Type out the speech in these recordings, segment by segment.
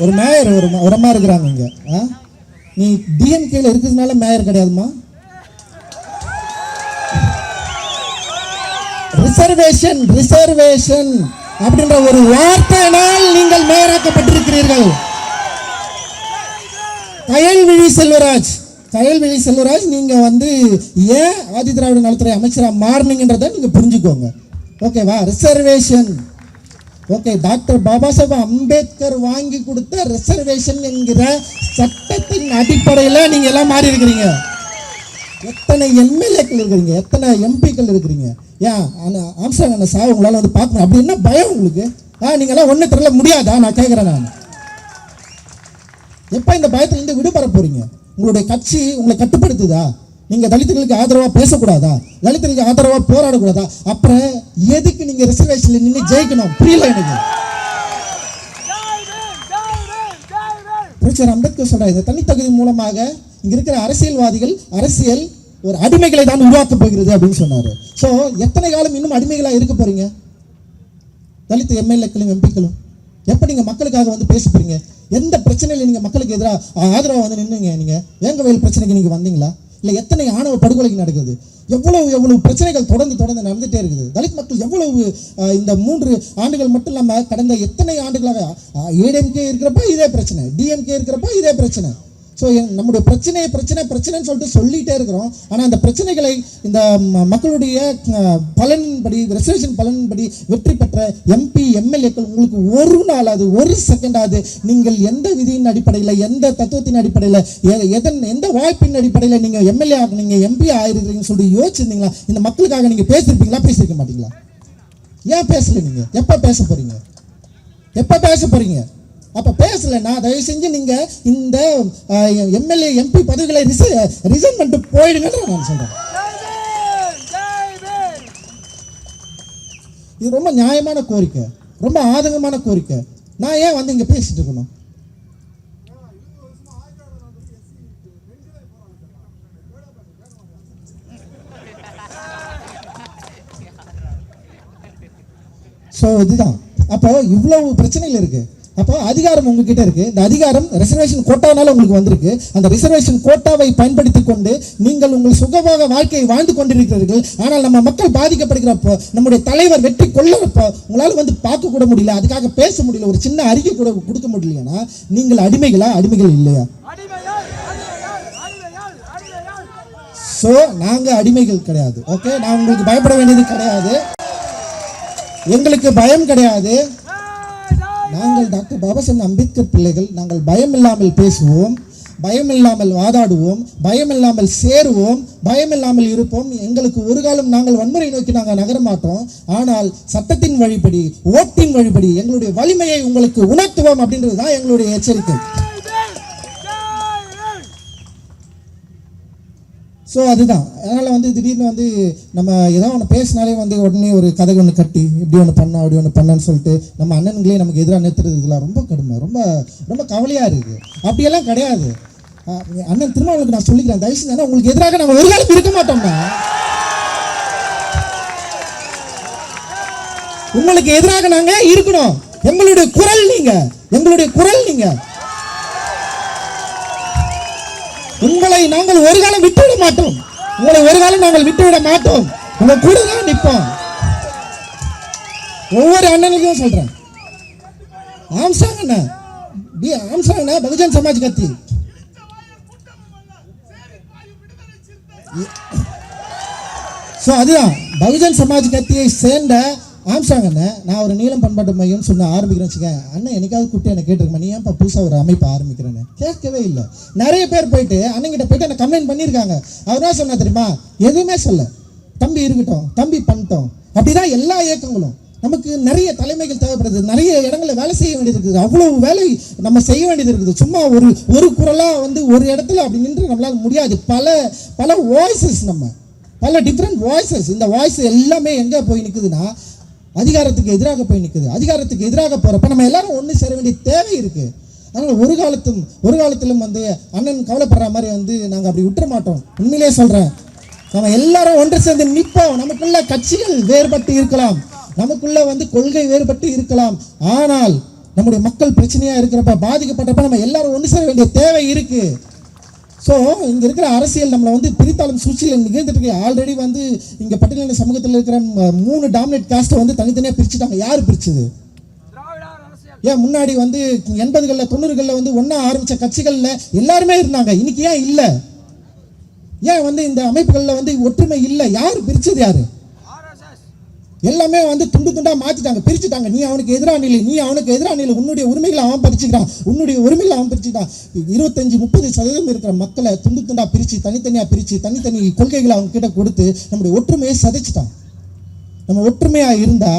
ஒரு மேயர் ஒரு உரமா இருக்கிறாங்க இங்க. ஆ? நீ டிஎம்கேல இருக்கிறதுனால மேயர் கிடையாதுமா? ரிசர்வேஷன் ரிசர்வேஷன் அப்படின்ற ஒரு வார்த்தையினால் நீங்கள் மேயராக்கப்பட்டிருக்கிறீர்கள். கயல்விழி செல்வராஜ் கயல்விழி செல்வராஜ் நீங்க வந்து ஏன் ஆதி திராவிட நலத்துறை அமைச்சராக மாறினீங்கன்றதை நீங்க புரிஞ்சுக்கோங்க. ஓகேவா reservation okay doctor Baba Saheb Ambedkar வாங்கி கொடுத்த ரிசர்வேஷன் என்கிற சட்டத்தின் அடிப்படையில் நீங்க எல்லாம் மாறி இருக்கிறீங்க. எத்தனை எம்எல்ஏக்கள் இருக்கிறீங்க? எத்தனை எம்பிக்கள் இருக்கிறீங்க? ஏன் ஆம்சாங் அண்ணன் சார் உங்களால் வந்து பார்க்கணும். அப்படி என்ன பயம் உங்களுக்கு? ஆ நீங்களாம் ஒன்றும் தெரியல முடியாதா? நான் கேட்குறேன் நான். எப்போ இந்த பயத்துலேருந்து விடுபட போறீங்க? உங்களுடைய கட்சி உங்களை கட்டுப்படுத்துதா? நீங்க தலித்துகளுக்கு ஆதரவா பேசக்கூடாதா? தலித்துகளுக்கு ஆதரவா போராடக்கூடாதா? அப்புறம் எதுக்கு நீங்க ரிசர்வேஷன்ல நின்று ஜெயிக்கணும்? புரியல எனக்கு. புரட்சியர் அம்பேத்கர் சொல்றாரு இந்த தனித்தகுதி மூலமாக இங்க இருக்கிற அரசியல்வாதிகள் அரசியல் ஒரு அடிமைகளை தான் உருவாக்க போகிறது அப்படின்னு சொன்னாரு. ஸோ எத்தனை காலம் இன்னும் அடிமைகளாக இருக்க போறீங்க? தலித் எம்எல்ஏக்களும் எம்பிக்களும். எப்போ நீங்கள் மக்களுக்காக வந்து பேச போறீங்க? எந்த பிரச்சனையில நீங்கள் மக்களுக்கு எதிராக ஆதரவாக வந்து நின்றுங்க நீங்கள் வேங்க வேங்கவயல் பிரச்சனைக்கு நீங்கள் வந்தீங்களா? இல்ல எத்தனை ஆணவ படுகொலைக்கு நடக்குது எவ்வளவு எவ்வளவு பிரச்சனைகள் தொடர்ந்து தொடர்ந்து நடந்துட்டே இருக்குது. தலித் மக்கள் எவ்வளவு இந்த மூன்று ஆண்டுகள் மட்டும் இல்லாம கடந்த எத்தனை ஆண்டுகளாக ஏடிஎம்கே இருக்கிறப்ப இதே பிரச்சனை டிஎம்கே இருக்கிறப்ப இதே பிரச்சனை. ஸோ நம்முடைய பிரச்சனை பிரச்சனை பிரச்சனைன்னு சொல்லிட்டு சொல்லிகிட்டே இருக்கிறோம். ஆனால் அந்த பிரச்சனைகளை இந்த மக்களுடைய பலன்படி ரெசர்வேஷன் பலன்படி வெற்றி பெற்ற எம்பி எம்எல்ஏக்கள் உங்களுக்கு ஒரு நாளாவது ஒரு செகண்டாவது நீங்கள் எந்த விதியின் அடிப்படையில் எந்த தத்துவத்தின் அடிப்படையில் எதன் எந்த வாய்ப்பின் அடிப்படையில் நீங்கள் எம்எல்ஏ நீங்கள் எம்பி ஆயிருக்கிறீங்கன்னு சொல்லிட்டு யோசிச்சிருந்தீங்களா? இந்த மக்களுக்காக நீங்கள் பேசியிருப்பீங்களா பேசியிருக்க மாட்டீங்களா? ஏன் பேசல நீங்கள் எப்போ பேச போகிறீங்க எப்போ பேச போகிறீங்க அப்போ பேசலைன்னா தயவு செஞ்சு நீங்கள் இந்த எம்எல்ஏ எம்பி பதவிகளை ரிசைன் பண்ணிட்டு போயிடுங்கன்னு நான் சொல்கிறேன் இது ரொம்ப நியாயமான கோரிக்கை. ரொம்ப ஆதங்கமான கோரிக்கை. நான் ஏன் வந்து இங்கே பேசிட்டு இருக்கணும்? ஸோ இதுதான். அப்போ இவ்வளவு பிரச்சனைகள் இருக்குது அப்போ அதிகாரம் உங்ககிட்ட இருக்கு. இந்த அதிகாரம் ரிசர்வேஷன் கோட்டானால உங்களுக்கு வந்திருக்கு. அந்த ரிசர்வேஷன் கோட்டாவை பயன்படுத்தி கொண்டு நீங்கள் உங்கள் சுகபோக வாழ்க்கையை வாழ்ந்து கொண்டிருக்கிறீர்கள். ஆனால் நம்ம மக்கள் பாதிக்கப்படுகிறப்போ நம்முடைய தலைவர் வெற்றி கொள்ளறப்போ உங்களால் வந்து பார்க்க கூட முடியல. அதுக்காக பேச முடியல. ஒரு சின்ன அறிக்கை கூட கொடுக்க முடியலன்னா நீங்கள் அடிமைகளா? அடிமைகள் இல்லையா? ஸோ நாங்கள் அடிமைகள் கிடையாது. ஓகே நான் உங்களுக்கு பயப்பட வேண்டியது கிடையாது. எங்களுக்கு பயம் கிடையாது. நாங்கள் டாக்டர் பாபாசன் அம்பேத்கர் பிள்ளைகள் நாங்கள் பயம் இல்லாமல் பேசுவோம் பயம் இல்லாமல் வாதாடுவோம் பயம் இல்லாமல் சேருவோம் பயம் இல்லாமல் இருப்போம். எங்களுக்கு ஒரு காலம் நாங்கள் வன்முறை நோக்கி நாங்கள் நகர மாட்டோம். ஆனால் சட்டத்தின் வழிபடி ஓட்டின் வழிபடி எங்களுடைய வலிமையை உங்களுக்கு உணர்த்துவோம் அப்படின்றது தான் எங்களுடைய எச்சரிக்கை. ஸோ அதுதான். அதனால் வந்து திடீர்னு வந்து நம்ம ஏதோ ஒன்று பேசினாலே வந்து உடனே ஒரு கதை ஒன்று கட்டி இப்படி ஒன்று பண்ணோம் அப்படி ஒன்று பண்ணோன்னு சொல்லிட்டு நம்ம அண்ணன்களே நமக்கு எதிராக நிறுத்துறது இதெல்லாம் ரொம்ப கடுமை. ரொம்ப ரொம்ப கவலையாக இருக்குது அப்படியெல்லாம் கிடையாது. அண்ணன் அண்ணன் திருமாவளுக்கு நான் சொல்லிக்கிறேன். தயவு செஞ்சு உங்களுக்கு எதிராக நம்ம ஒரு காலம் இருக்க மாட்டோம்னா உங்களுக்கு எதிராக நாங்கள் இருக்கணும். எங்களுடைய குரல் நீங்கள் எங்களுடைய குரல் நீங்கள் உங்களை நாங்கள் ஒரு காலம் விட்டுவிட மாட்டோம். உங்களை ஒரு காலம் நாங்கள் விட்டுவிட மாட்டோம். உங்க கூட தான் நிற்போம். ஒவ்வொரு அண்ணனுக்கும் சொல்றேன். ஆம்சாங் அண்ணா. டி ஆம்சாங் அண்ணா பகுஜன் சமாஜ் கத்தி ஸோ அதுதான். பகுஜன் சமாஜ் கத்தியை சேர்ந்த ஆம்சாங் அண்ணன் நான் ஒரு நீளம் பண்பாட்டு மையம் சொன்ன ஆரம்பிக்கிறேன் வச்சுக்க. அண்ணன் என்னைக்காவது கூப்பிட்டு என்ன கேட்டிருக்கமா நீ ஏன்ப்பா புதுசாக ஒரு அமைப்பு ஆரம்பிக்கிறேன்னு. கேட்கவே இல்லை. நிறைய பேர் போயிட்டு அண்ணன்கிட்ட போயிட்டு என்ன கம்ப்ளைண்ட் பண்ணியிருக்காங்க. அவர் என்ன சொன்னா தெரியுமா? எதுவுமே சொல்ல. தம்பி இருக்கட்டும் தம்பி பண்ணிட்டோம். அப்படிதான் எல்லா இயக்கங்களும். நமக்கு நிறைய தலைமைகள் தேவைப்படுது. நிறைய இடங்களில் வேலை செய்ய வேண்டியது இருக்குது. அவ்வளவு வேலை நம்ம செய்ய வேண்டியது இருக்குது. சும்மா ஒரு ஒரு குரலாக வந்து ஒரு இடத்துல அப்படி நின்று நம்மளால் முடியாது. பல பல வாய்ஸஸ் நம்ம. பல டிஃப்ரெண்ட் வாய்ஸஸ் இந்த வாய்ஸ் எல்லாமே எங்கே போய் நிற்குதுன்னா அதிகாரத்துக்கு எதிராக போய் நிற்குது அதிகாரத்துக்கு எதிராக போகிறப்ப நம்ம எல்லாரும் ஒன்று சேர வேண்டிய தேவை இருக்குது அதனால் ஒரு காலத்தும் ஒரு காலத்திலும் வந்து அண்ணன் கவலைப்படுற மாதிரி வந்து நாங்கள் அப்படி விட்டுற மாட்டோம். உண்மையிலேயே சொல்கிறேன் நம்ம எல்லாரும் ஒன்று சேர்ந்து நிற்போம் நமக்குள்ள கட்சிகள் வேறுபட்டு இருக்கலாம். நமக்குள்ள வந்து கொள்கை வேறுபட்டு இருக்கலாம். ஆனால் நம்முடைய மக்கள் பிரச்சனையாக இருக்கிறப்ப பாதிக்கப்பட்டப்ப நம்ம எல்லாரும் ஒன்று சேர வேண்டிய தேவை இருக்கு. ஸோ இங்கே இருக்கிற அரசியல் நம்மளை வந்து பிரித்தாளும் சூழ்ச்சியில் நிகழ்ந்துட்டு இருக்கு. ஆல்ரெடி வந்து இங்கே பட்டியலின சமூகத்தில் இருக்கிற மூணு டாமினேட் காஸ்ட்டை வந்து தனித்தனியாக பிரிச்சுட்டாங்க. யார் பிரிச்சது? ஏன் முன்னாடி வந்து எண்பதுகளில் தொண்ணூறுகளில் வந்து ஒன்றா ஆரம்பித்த கட்சிகளில் எல்லாருமே இருந்தாங்க. இன்னைக்கு ஏன் இல்லை? ஏன் வந்து இந்த அமைப்புகளில் வந்து ஒற்றுமை இல்லை? யார் பிரிச்சது யாரு? எல்லாமே வந்து துண்டு துண்டா மாத்திட்டாங்க பிரிச்சுட்டாங்க. நீ அவனுக்கு எதிராக நிலை நீ அவனுக்கு எதிராக நிலை. உன்னுடைய உரிமைகளை அவன் பறிச்சுக்கிறான். உன்னுடைய உரிமைகளை அவன் பிரிச்சுட்டான் இருபத்தஞ்சு முப்பது சதவீதம் இருக்கிற மக்களை துண்டு துண்டா பிரிச்சு தனித்தனியா பிரிச்சு தனித்தனி கொள்கைகளை அவங்க கிட்ட கொடுத்து நம்முடைய ஒற்றுமையை சதைச்சிட்டான். நம்ம ஒற்றுமையா இருந்தா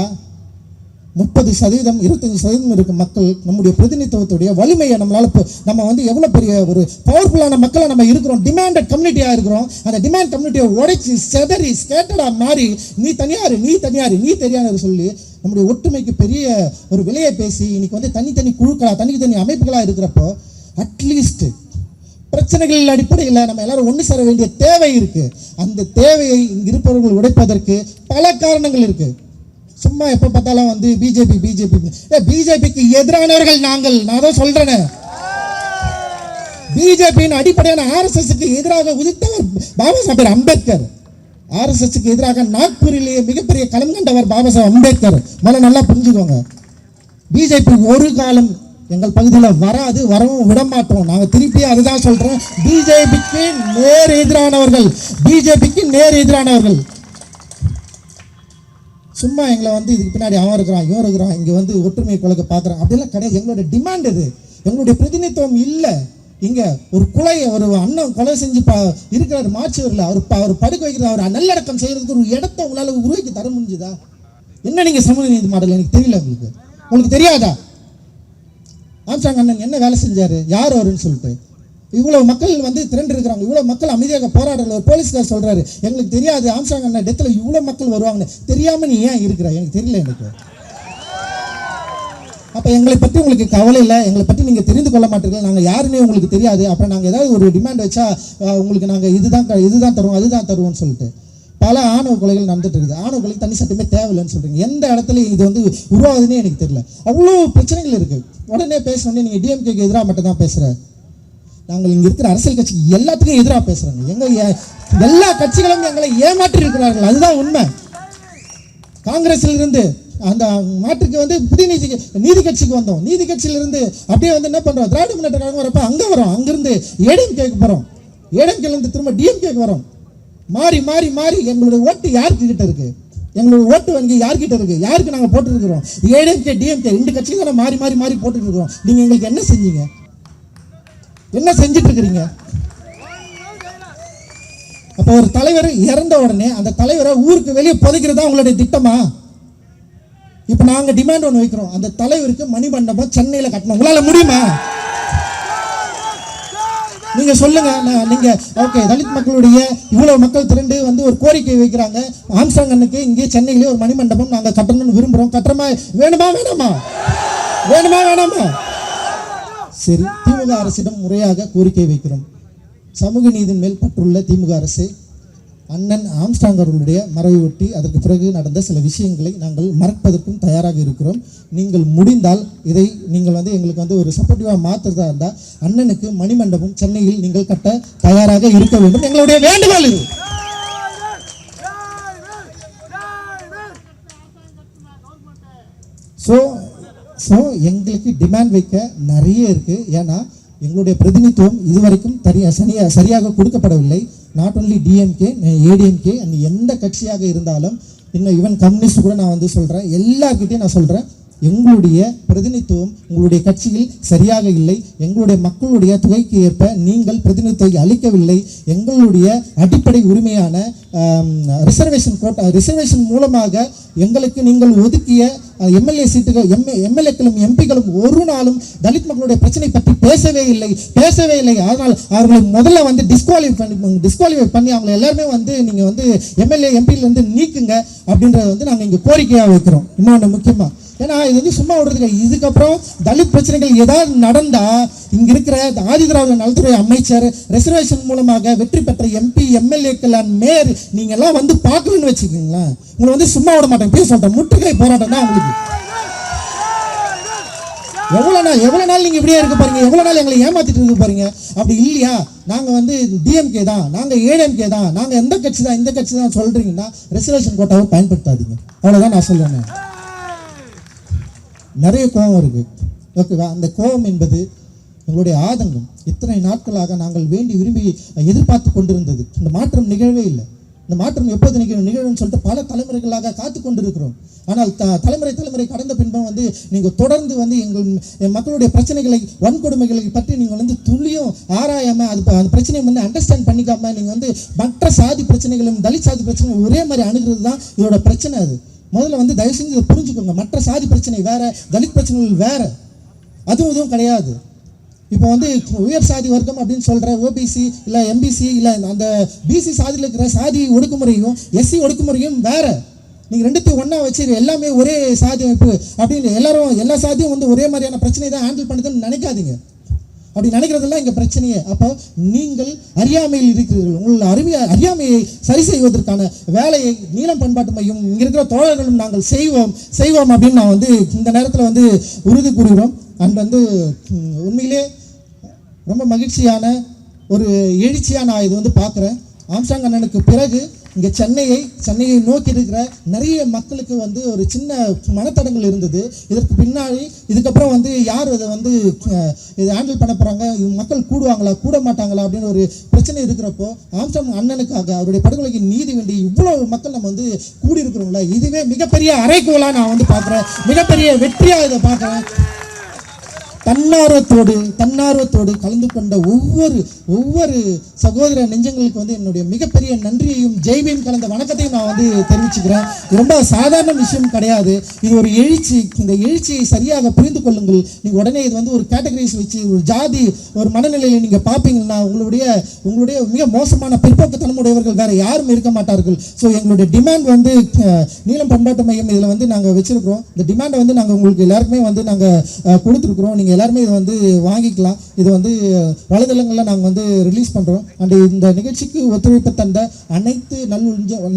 முப்பது சதவீதம் இருபத்தஞ்சு சதவீதம் இருக்கும் மக்கள் நம்முடைய பிரதிநிதித்துவத்துடைய வலிமையை நம்மளால் இப்போ நம்ம வந்து எவ்வளோ பெரிய ஒரு பவர்ஃபுல்லான மக்களை நம்ம இருக்கிறோம் டிமாண்டட் கம்யூனிட்டியாக இருக்கிறோம். அந்த டிமாண்ட் கம்யூனிட்டியை உடைச்சி செதறி ஸ்கேட்டடாக மாறி நீ தனியார் நீ தனியார் நீ தெரியாரு சொல்லி நம்முடைய ஒற்றுமைக்கு பெரிய ஒரு விலையை பேசி இன்னைக்கு வந்து தனித்தனி குழுக்களாக தனித்தனி அமைப்புகளாக இருக்கிறப்போ அட்லீஸ்ட் பிரச்சனைகள் அடிப்படையில் நம்ம எல்லாரும் ஒன்று சேர வேண்டிய தேவை இருக்குது அந்த தேவையை இங்கே இருப்பவர்கள் உடைப்பதற்கு பல காரணங்கள் இருக்குது சும்மா எப்போ பார்த்தாலும் வந்து பிஜேபி பிஜேபி பிஜேபிக்கு எதிரானவர்கள் நாங்கள். நான் தான் சொல்கிறேனே பிஜேபியின் அடிப்படையான ஆர்எஸ்எஸ்க்கு எதிராக உதித்தவர் பாபா சாஹேப் அம்பேத்கர் ஆர்எஸ்எஸ்க்கு எதிராக நாக்பூரிலேயே மிகப்பெரிய களம் கண்டவர் பாபா சாஹேப் அம்பேத்கர். முதல்ல நல்லா புரிஞ்சுக்கோங்க. பிஜேபி ஒரு காலம் எங்கள் பகுதியில் வராது வரவும் விட மாட்டோம். நாங்கள் திருப்பி அதுதான் சொல்கிறோம் பிஜேபிக்கு நேர் எதிரானவர்கள். பிஜேபிக்கு நேர் எதிரானவர்கள். சும்மா எங்களை வந்து இதுக்கு பின்னாடி அவன் இருக்கிறான் இவன் இருக்கிறான் இங்கே வந்து ஒற்றுமையை குலைக்க பார்க்குறான் அப்படிலாம் கிடையாது. எங்களுடைய டிமாண்ட் இது. எங்களுடைய பிரதிநிதித்துவம் இல்லை. இங்கே ஒரு குலையை ஒரு அண்ணன் கொலை செஞ்சு பா இருக்கிறார் மாற்றுவரில் அவர் அவர் படுக்க வைக்கிறது அவர் நல்லடக்கம் செய்கிறதுக்கு ஒரு இடத்த உங்களால் உருவாக்கி தர முடிஞ்சுதா? என்ன நீங்கள் சமூக நீதி மாடல்? எனக்கு தெரியல உங்களுக்கு. உங்களுக்கு தெரியாதா? ஆம்சாங் அண்ணன் என்ன வேலை செஞ்சார்? யார் அவருன்னு சொல்லிட்டு. இவ்வளவு மக்கள் வந்து திரண்டு இருக்கிறாங்க இவ்வளவு மக்கள் அமைதியாக போராடுறாங்க. ஒரு போலீஸ்கார் சொல்றாரு எங்களுக்கு தெரியாது ஆம்சாங் அண்ணன் டெத்தில் இவ்வளவு மக்கள் வருவாங்கன்னு. தெரியாம நீ ஏன் இருக்கிற? எனக்கு தெரியல எனக்கு. அப்போ எங்களை பற்றி உங்களுக்கு கவலை இல்லை. எங்களை பற்றி நீங்கள் தெரிந்து கொள்ள மாட்டீர்கள். நாங்கள் யாருன்னே உங்களுக்கு தெரியாது. அப்புறம் நாங்கள் ஏதாவது ஒரு டிமாண்ட் வச்சா உங்களுக்கு நாங்கள் இதுதான் த- இதுதான் தருவோம் அதுதான் தருவோம்னு சொல்லிட்டு பல ஆணவ கொலைகள் நடந்துட்டு இருக்குது. ஆணவ கொலைக்கு தனி சட்டமே தேவையில்லைன்னு சொல்கிறீங்க எந்த இடத்துல இது வந்து உருவாகுதுன்னே எனக்கு தெரியல. அவ்வளோ பிரச்சனைகள் இருக்குது உடனே பேசணுன்னே நீங்கள் டிஎம்கேக்கு எதிராக மட்டும் தான் பேசுகிறேன் நாங்கள் இங்க இருக்கிற அரசியல் கட்சிக்கு எல்லாத்துக்கும் எதிராக பேசுறாங்க. எங்க எல்லா கட்சிகளும் எங்களை ஏமாற்றி இருக்கிறார்கள் அதுதான் உண்மை. காங்கிரஸில் இருந்து அந்த மாற்றுக்கு வந்து புதிய நீதி நீதி கட்சிக்கு வந்தோம். நீதி கட்சியிலிருந்து அப்படியே வந்து என்ன பண்றோம்? திராவிட முன்னேற்ற கழகம் வரப்ப அங்க வரோம். அங்கிருந்து ஏடிஎம்கேக்கு போறோம். ஏடிஎம்கேல இருந்து திரும்ப டிஎம்கேக்கு வரோம். மாறி மாறி மாறி எங்களுடைய ஓட்டு யாருக்கு கிட்ட இருக்கு? எங்களுடைய ஓட்டு வங்கி யார்கிட்ட இருக்கு? யாருக்கு நாங்கள் போட்டுருக்கிறோம்? ஏடிஎம்கே டிஎம்கே ரெண்டு கட்சியும் தானே மாறி மாறி மாறி போட்டுருக்கிறோம் நீங்கள் நீங்க எங்களுக்கு என்ன செஞ்சீங்க? என்ன செஞ்சுட்டு இருக்கிறீங்க அப்போ ஒரு தலைவர் இறந்த உடனே அந்த தலைவரை ஊருக்கு வெளியே புதைக்கிறதா உங்களுடைய திட்டமா? இப்போ நாங்க டிமாண்ட் ஒன்று வைக்கிறோம். அந்த தலைவருக்கு மணிமண்டபம் சென்னையில கட்டணும். உங்களால முடியுமா? நீங்க சொல்லுங்க. நான் நீங்க ஓகே தலித் மக்களுடைய இவ்வளவு மக்கள் திரண்டு வந்து ஒரு கோரிக்கை வைக்கிறாங்க. ஆம்சாங் அண்ணுக்கு இங்கே சென்னையிலே ஒரு மணிமண்டபம் நாங்க கட்டணும்னு விரும்புறோம். கட்டுறமா வேணுமா வேணாமா? வேணுமா வேணாமா? சரி. தமிழக அரசிடம் முறையாக கோரிக்கை வைக்கிறோம். சமூக நீதியின் மேல் பற்றுள்ள திமுக அரசு அண்ணன் ஆம்ஸ்டாங் அவர்களுடைய மறைவை ஒட்டி அதற்கு பிறகு நடந்த சில விஷயங்களை நாங்கள் மறப்பதற்கும் தயாராக இருக்கிறோம். நீங்கள் முடிந்தால் இதை நீங்கள் வந்து எங்களுக்கு வந்து ஒரு சப்போர்ட்டிவாக மாற்றுறதா இருந்தால் அண்ணனுக்கு மணிமண்டபம் சென்னையில் நீங்கள் கட்ட தயாராக இருக்க வேண்டும். எங்களுடைய வேண்டுகோள் இது. ஸோ ஸோ எங்களுக்கு டிமாண்ட் வைக்க நிறைய இருக்குது ஏன்னா எங்களுடைய பிரதிநிதித்துவம் இதுவரைக்கும் தரியா சனியாக சரியாக கொடுக்கப்படவில்லை. Not only DMK ADMK and எந்த கட்சியாக இருந்தாலும் இன்னும் ஈவன் கம்யூனிஸ்ட் கூட நான் வந்து சொல்கிறேன் எல்லாருக்கிட்டையும் நான் சொல்கிறேன் எங்களுடைய பிரதிநிதித்துவம் உங்களுடைய கட்சியில் சரியாக இல்லை எங்களுடைய மக்களுடைய தொகைக்கு ஏற்ப நீங்கள் பிரதிநிதித்துவம் அளிக்கவில்லை எங்களுடைய அடிப்படை உரிமையான ரிசர்வேஷன் கோட்டா ரிசர்வேஷன் மூலமாக எங்களுக்கு நீங்கள் ஒதுக்கிய எம்எல்ஏ சீட்டுகள் எம்ஏ எம்எல்ஏக்களும் எம்பிகளும் ஒரு நாளும் தலித் மக்களுடைய பிரச்சனை பற்றி பேசவே இல்லை பேசவே இல்லை. ஆனால் அவர்களை முதல்ல வந்து டிஸ்குவாலிஃபை பண்ணி டிஸ்குவாலிஃபை பண்ணி அவங்க எல்லாருமே வந்து நீங்கள் வந்து எம்எல்ஏ எம்பியிலேருந்து நீக்குங்க அப்படின்றத வந்து நாங்கள் இங்கே கோரிக்கையாக வைக்கிறோம். இன்னொன்று முக்கியமாக ஏன்னா இது வந்து சும்மா விடுறதுக்கு இதுக்கப்புறம் தலித் பிரச்சனைகள் ஏதாவது நடந்தால் இங்கே இருக்கிற ஆதி திராவிட நலத்துறை அமைச்சர் ரிசர்வேஷன் மூலமாக வெற்றி பெற்ற எம்பி எம்எல்ஏக்கள் அண்ட் மேயர் நீங்கள்லாம் வந்து பார்க்கலன்னு வச்சுக்கோங்களேன். உங்களை வந்து சும்மா விட மாட்டேன். பேச சொல்றேன். முற்றுகை போராட்டம் தான் உங்களுக்கு. எவ்வளோ நாள் எவ்வளோ நாள் நீங்கள் இப்படியே இருக்க பாருங்க எவ்வளோ நாள் எங்களை ஏமாத்திட்டு இருக்க பாருங்க அப்படி இல்லையா? நாங்கள் வந்து டிஎம்கே தான். நாங்கள் ஏடிஎம்கே தான். நாங்கள் எந்த கட்சி தான் இந்த கட்சி தான் சொல்கிறீங்கன்னா ரிசர்வேஷன் கோட்டாவை பயன்படுத்தாதீங்க. அவ்வளோதான் நான் சொல்லுவேன் நிறைய கோபம் இருக்குது ஓகேவா அந்த கோபம் என்பது எங்களுடைய ஆதங்கம். இத்தனை நாட்களாக நாங்கள் வேண்டி விரும்பி எதிர்பார்த்து கொண்டிருந்தது. இந்த மாற்றம் நிகழவே இல்லை. இந்த மாற்றம் எப்போது நிகழும்? நிகழும்னு சொல்லிட்டு பல தலைமுறைகளாக காத்து கொண்டிருக்கிறோம். ஆனால் த தலைமுறை தலைமுறை கடந்த பின்பும் வந்து நீங்கள் தொடர்ந்து வந்து எங்கள் மக்களுடைய பிரச்சனைகளை வன்கொடுமைகளை பற்றி நீங்கள் வந்து துல்லியம் ஆராயாமல் அது அந்த பிரச்சனையை வந்து அண்டர்ஸ்டாண்ட் பண்ணிக்காமல் நீங்கள் வந்து மற்ற சாதி பிரச்சனைகளும் தலித் சாதி பிரச்சனைகளும் ஒரே மாதிரி அணுகிறது தான் இதோட பிரச்சனை அது. முதல்ல வந்து தயவு செஞ்சு இதை புரிஞ்சுக்கோங்க. மற்ற சாதி பிரச்சனை வேற தலித் பிரச்சனைகள் வேற. அதுவும் இதுவும் கிடையாது. இப்போ வந்து உயர் சாதி வர்க்கம் அப்படின்னு சொல்கிற ஓபிசி இல்லை எம்பிசி இல்லை அந்த பிசி சாதியில் இருக்கிற சாதி ஒடுக்குமுறையும் எஸ்சி ஒடுக்குமுறையும் வேற. நீங்கள் ரெண்டுத்தையும் ஒன்றா வச்சு எல்லாமே ஒரே சாதி அமைப்பு அப்படின்னு எல்லாரும் எல்லா சாதியும் வந்து ஒரே மாதிரியான பிரச்சனை தான் ஹேண்டில் பண்ணுதுன்னு நினைக்காதீங்க. அப்படி நினைக்கிறதெல்லாம் இங்கே பிரச்சனையே. அப்போ நீங்கள் அறியாமையில் இருக்கிறீர்கள். உங்கள் அருமையை அறியாமையை சரி செய்வதற்கான வேலையை நீளம் பண்பாட்டு மையம் இங்கே இருக்கிற தோழர்களும் நாங்கள் செய்வோம் செய்வோம் அப்படின்னு நான் வந்து இந்த நேரத்தில் வந்து உறுதி கூறுகிறோம். அண்ட் வந்து உண்மையிலே ரொம்ப மகிழ்ச்சியான ஒரு எழுச்சியாக நான் இது வந்து பார்க்குறேன் ஆம்சாங் அண்ணனுக்கு பிறகு இங்கே சென்னையை சென்னையை நோக்கி இருக்கிற நிறைய மக்களுக்கு வந்து ஒரு சின்ன மனத்தடங்கள் இருந்தது. இதற்கு பின்னாடி இதுக்கப்புறம் வந்து யார் அதை வந்து இதை ஹேண்டில் பண்ண போகிறாங்க மக்கள் கூடுவாங்களா? கூட மாட்டாங்களா அப்படின்னு ஒரு பிரச்சனை இருக்கிறப்போ ஆம்சாங் அண்ணனுக்காக அவருடைய படுகொலைக்கு நீதி வேண்டி இவ்வளோ மக்கள் நம்ம வந்து கூடி இருக்கிறோம்ல இதுவே மிகப்பெரிய அரைக்கோலாக நான் வந்து பார்க்குறேன். மிகப்பெரிய வெற்றியாக இதை பார்க்குறேன் தன்னார்வத்தோடு தன்னார்வத்தோடு கலந்து கொண்ட ஒவ்வொரு ஒவ்வொரு சகோதர நெஞ்சங்களுக்கு வந்து என்னுடைய மிகப்பெரிய நன்றியையும் ஜெய்வியும் கலந்த வணக்கத்தையும் நான் வந்து தெரிவிச்சுக்கிறேன். இது ரொம்ப சாதாரண விஷயம் கிடையாது. இது ஒரு எழுச்சி. இந்த எழுச்சியை சரியாக புரிந்து கொள்ளுங்கள். நீங்கள் உடனே இது வந்து ஒரு கேட்டகரிஸ் வச்சு ஒரு ஜாதி ஒரு மனநிலையை நீங்கள் பார்ப்பீங்கன்னா உங்களுடைய உங்களுடைய மிக மோசமான பிற்போக்குத்தனமுடையவர்கள் வேறு யாரும் இருக்க மாட்டார்கள். ஸோ எங்களுடைய டிமாண்ட் வந்து நீளம் நீலம் பண்பாட்டு மையம் இதில் வந்து நாங்கள் வச்சுருக்கிறோம். இந்த டிமாண்டை வந்து நாங்கள் உங்களுக்கு எல்லாருக்குமே வந்து நாங்கள் கொடுத்துருக்குறோம். நீங்கள் எல்லாருமே இதை வந்து வாங்கிக்கலாம். இது வந்து வலைதளங்களில் நாங்கள் வந்து ரிலீஸ் பண்ணுறோம் அண்ட் இந்த நிகழ்ச்சிக்கு ஒத்துழைப்பு தந்த அனைத்து நல்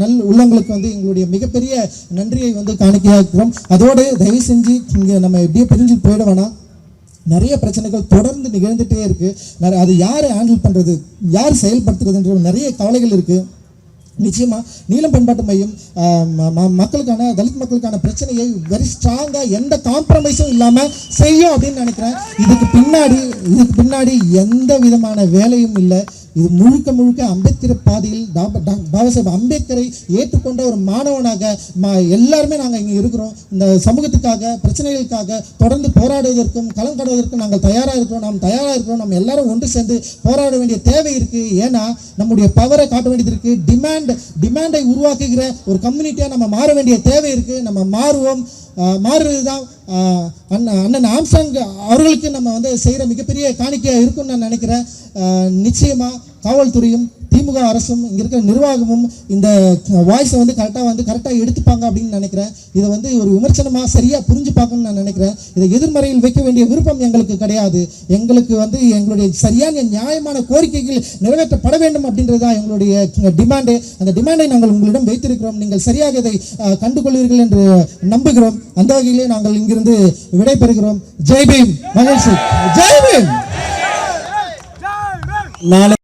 நல் உள்ளங்களுக்கு வந்து எங்களுடைய மிகப்பெரிய நன்றியை வந்து காணிக்கையாக்கிறோம் அதோடு தயவு செஞ்சு இங்கே நம்ம எப்படியே பிரிஞ்சு போயிட வேணாம். நிறைய பிரச்சனைகள் தொடர்ந்து நிகழ்ந்துட்டே இருக்குது நிறைய- அது யார் ஹேண்டில் பண்ணுறது யார் செயல்படுத்துறதுன்ற நிறைய கவலைகள் இருக்குது நிச்சயமா நீலம் பண்பாட்டு மையம் ம- ம- மக்களுக்கான தலித் மக்களுக்கான பிரச்சனையை வெரி ஸ்ட்ராங்காக எந்த காம்ப்ரமைஸும் இல்லாமல் செய்யும் அப்படின்னு நினைக்கிறேன். இதுக்கு பின்னாடி இதுக்கு பின்னாடி எந்த விதமான வேலையும் இல்லை. இது முழுக்க முழுக்க அம்பேத்கர் பாதையில் டாப- டா- பாபா அம்பேத்கரை ஏற்றுக்கொண்ட ஒரு மாணவனாக எல்லாருமே நாங்கள் இங்கே இருக்கிறோம். இந்த சமூகத்துக்காக பிரச்சனைகளுக்காக தொடர்ந்து போராடுவதற்கும் களம் காடுவதற்கும் நாங்கள் தயாராக இருக்கிறோம். நாம் தயாராக இருக்கிறோம். நம்ம எல்லாரும் ஒன்று சேர்ந்து போராட வேண்டிய தேவை இருக்குது ஏன்னா நம்முடைய பவரை காட்ட வேண்டியது இருக்குது டிமாண்ட் டிமாண்டை உருவாக்குகிற ஒரு கம்யூனிட்டியாக நம்ம மாற வேண்டிய தேவை இருக்குது நம்ம மாறுவோம். மாறுறது தான் அண்ணன் அண்ணன் ஆம்சாங் அவர்களுக்கு நம்ம வந்து செய்கிற மிகப்பெரிய காணிக்கையாக இருக்கும்னு நான் நினைக்கிறேன். நிச்சயமாக காவல்துறையும் திமுக அரசும் இங்கே இருக்கிற நிர்வாகமும் இந்த வாய்ஸை வந்து கரெக்டாக வந்து கரெக்டாக எடுத்துப்பாங்க அப்படின்னு நினைக்கிறேன். இதை வந்து ஒரு விமர்சனமாக சரியாக புரிஞ்சு பார்க்கணும்னு நான் நினைக்கிறேன். இதை எதிர்மறையில் வைக்க வேண்டிய விருப்பம் எங்களுக்கு கிடையாது. எங்களுக்கு வந்து எங்களுடைய சரியான நியாயமான கோரிக்கைகள் நிறைவேற்றப்பட வேண்டும் அப்படின்றது தான் எங்களுடைய டிமாண்டு அந்த டிமாண்டை நாங்கள் உங்களிடம் வைத்திருக்கிறோம். நீங்கள் சரியாக இதை கண்டுகொள்வீர்கள் என்று நம்புகிறோம். அந்த வகையிலே நாங்கள் இங்கிருந்து விடைபெறுகிறோம். ஜெய் பீம். மகிழ்ச்சி. ஜெய் பீம். ஜெய் பீம். நாளை